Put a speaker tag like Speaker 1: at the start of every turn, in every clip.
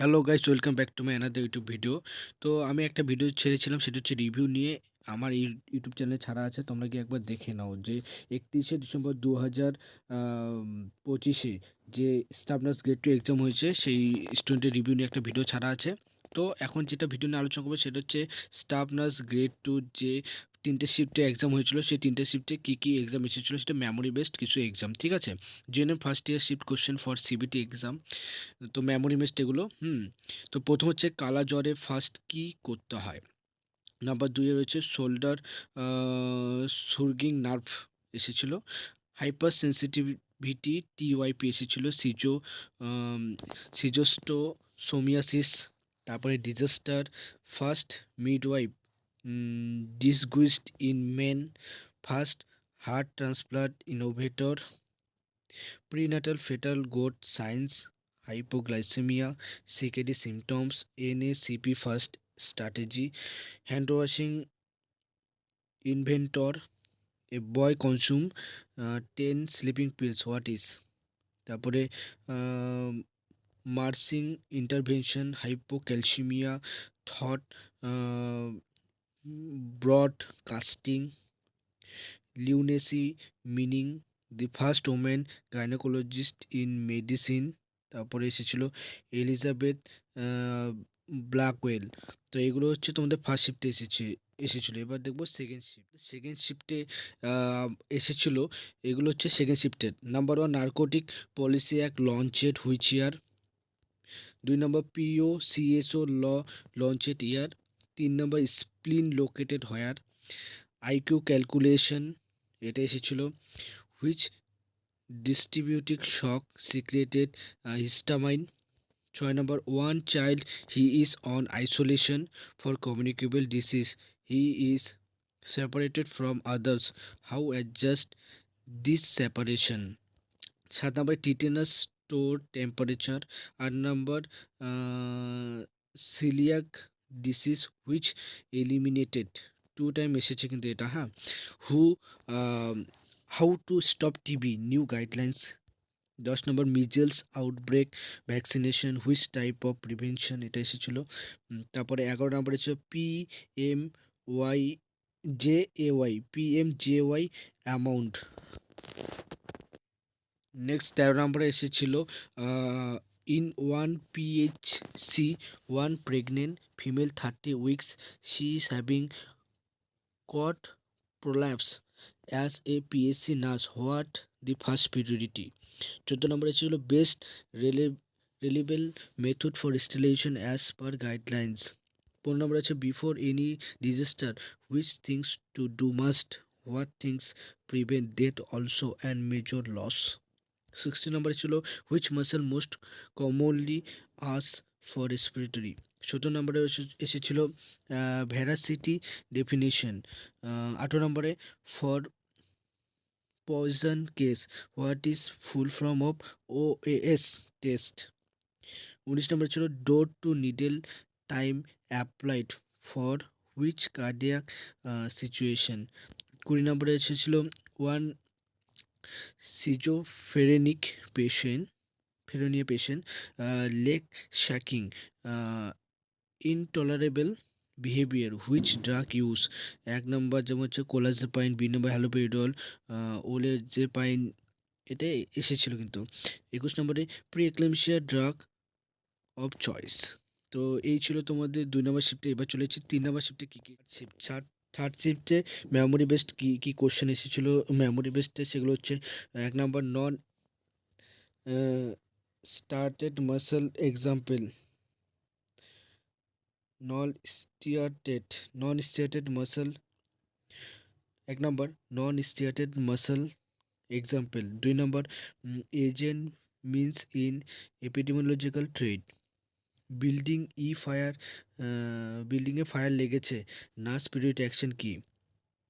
Speaker 1: Hello guys welcome back to my another YouTube video তো আমি একটা ভিডিও ছেড়েছিলাম, সেটা হচ্ছে রিভিউ নিয়ে। আমার এই ইউটিউব চ্যানেলে ছাড়া আছে, তোমরা কি একবার দেখে নাও যে একত্রিশে ডিসেম্বর দু হাজার পঁচিশে যে স্টাফনার্স গ্রেড টু এক্সাম হয়েছে, সেই স্টুডেন্টের রিভিউ নিয়ে একটা ভিডিও ছাড়া আছে। তো এখন যেটা ভিডিও নিয়ে আলোচনা করব, সেটা হচ্ছে স্টাফ নার্স গ্রেড টু যে তিনটে শিফটে এক্সাম হয়েছিল, সেই তিনটে শিফটে কী কী এক্সাম এসেছিল সেটা মেমোরি বেসড কিছু এক্সাম ঠিক আছে? জেনে first year shift question for CBT exam তো মেমোরি বেসড এগুলো, হুম, তো প্রথম হচ্ছে কালা জ্বরে ফার্স্ট কী করতে হয়? নাম্বার দুইয়ে রয়েছে শোল্ডার সুরগিং নার্ভ এসেছিল হাইপার সেন্সিটিভিটি টিওয়াইপি এসেছিল, সিজো সিজোস্টো সোমিয়াসিস তারপরে disaster first midwife disguised in men first heart transplant innovator prenatal fetal god science hypoglycaemia CKD symptoms NACP first strategy hand washing inventor a boy consume ten sleeping pills what is তারপরে nursing intervention hypo hypocalcaemia thought broadcasting lunacy meaning the first women gynaecologist in medicine তারপরে এসেছিল Elizabeth Blackwell তো এগুলো হচ্ছে তোমাদের first শিফটে এসেছে, এসেছিল। এবার দেখব সেকেন্ড শিফট সেকেন্ড শিফটে এসেছিল, এগুলো হচ্ছে second শিফটের number one narcotic policy act launched which year দুই নম্বর PO POCSO law launched year তিন number spleen located where IQ calculation এটা এসেছিল which distributive shock secreted histamine ছয় নম্বর one child he is on isolation for communicable disease he is separated from others how adjust this separation সাত নম্বর tetanus store temperature আট নম্বর celiac disease which eliminated two time এসেছে কিন্তু এটা হ্যাঁ? হু how to stop TB new guidelines দশ number measles outbreak vaccination which type of prevention এটা এসেছিল। তারপরে এগারো নম্বর হচ্ছে P M Y J A Y P M J Y amount next তেরো নম্বরে এসেছিল in one PHC one pregnant female thirty weeks she is having cord prolapse as a PSC nurse what the first priority চোদ্দ নম্বরে ছিল best reli reliable method for sterilization as per guidelines পনেরো নম্বর আছে before any disaster which things to do must what things prevent death also and major loss sixty নম্বরে ছিল which muscle most commonly used for respiratory সতেরো নম্বরে এসেছিল veracity definition আঠেরো নম্বরে for poison case what is full form of O S test উনিশ নম্বর ছিল door to needle time applied for which cardiac situation কুড়ি নম্বরে এসেছিল one schizophrenic patient, ফেরোনিয়া patient leg shaking intolerable behaviour which drug use এক নম্বর যেমন হচ্ছে কোলাজেপাইন B নম্বর haloperidol ওলে যে পাইন এটা এসেছিল কিন্তু। একুশ নম্বরে pre eclampsia drug of choice তো এই ছিল তোমাদের দুই নম্বর শিফটে এবার চলেছে তিন নম্বর শিফটে কী কী? শিফট চার থার্ড শিফটে মেমোরি বেসড কী কী কোশ্চেন এসেছিল? মেমোরি বেসডে সেগুলো হচ্ছে, এক নম্বর non started muscle example non striated non striated muscle এক নম্বর নন স্টিয়ার্টেড মাসেল এক্সাম্পল দুই নম্বর agent means in epidemiological triad building E fire বিল্ডিংয়ে ফায়ার লেগেছে। নার্স পিরিয়ড অ্যাকশন কী?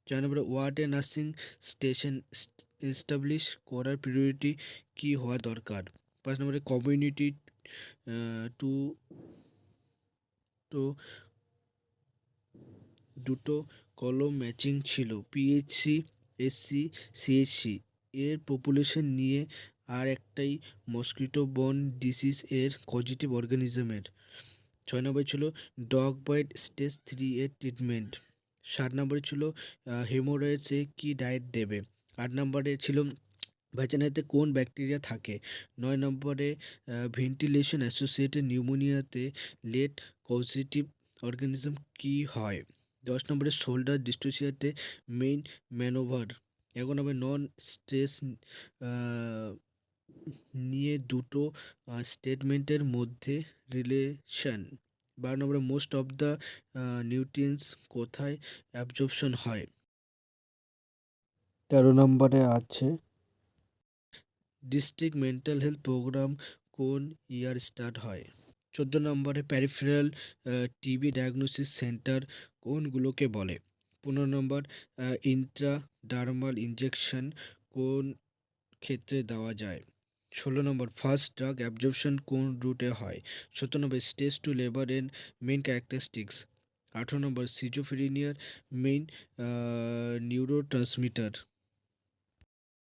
Speaker 1: চার নম্বরে, ওয়ার্ডে নার্সিং স্টেশন এস্টাবলিশ করার প্রিয়োরিটি কী হওয়া দরকার? পাঁচ নম্বরে, কমিউনিটি টু, তো দুটো কলম ম্যাচিং ছিল পিএইচসি এসসি সিএইচসি এর পপুলেশন নিয়ে আর একটাই মসকিটো বোন ডিসিজ এর পজিটিভ অর্গানিজমের ছয় নম্বরে ছিল ডগ বাইট স্টেজ থ্রি এর ট্রিটমেন্ট সাত নম্বরে ছিল হেমোরয়েডসে কী ডায়েট দেবে। আট নম্বরে ছিল ভ্যাজানাইতে কোন ব্যাকটেরিয়া থাকে। নয় নম্বরে ভেন্টিলেশন অ্যাসোসিয়েটেড নিউমোনিয়াতে লেট পজিটিভ অর্গানিজম কী হয়। দশ নম্বরে শোল্ডার ডিস্টোসিয়াতে মেইন ম্যানোভার এগারো নম্বরে নন স্ট্রেস নিয়ে দুটো স্টেটমেন্টের মধ্যে রিলেশন বারো নম্বরে মোস্ট অফ দ্য নিউট্রিয়েন্টস কোথায় অ্যাবজর্পশন হয়? তেরো নম্বরে আছে ডিস্ট্রিক্ট মেন্টাল হেলথ প্রোগ্রাম কোন ইয়ার স্টার্ট হয়? চোদ্দ নম্বরে প্যারিফেরাল টিবি ডায়াগনোসিস সেন্টার কোনগুলোকে বলে? পনেরো নম্বর ইন্ট্রাডার্মাল ইঞ্জেকশন কোন ক্ষেত্রে দেওয়া যায়? ষোলো নম্বর ফার্স্ট ড্রাগ অ্যাবজর্পশন কোন রুটে হয়? সতেরো নম্বর stage two labour and main characteristics আঠেরো নম্বর সিজোফেরিনিয়ার মেইন নিউরো ট্রান্সমিটার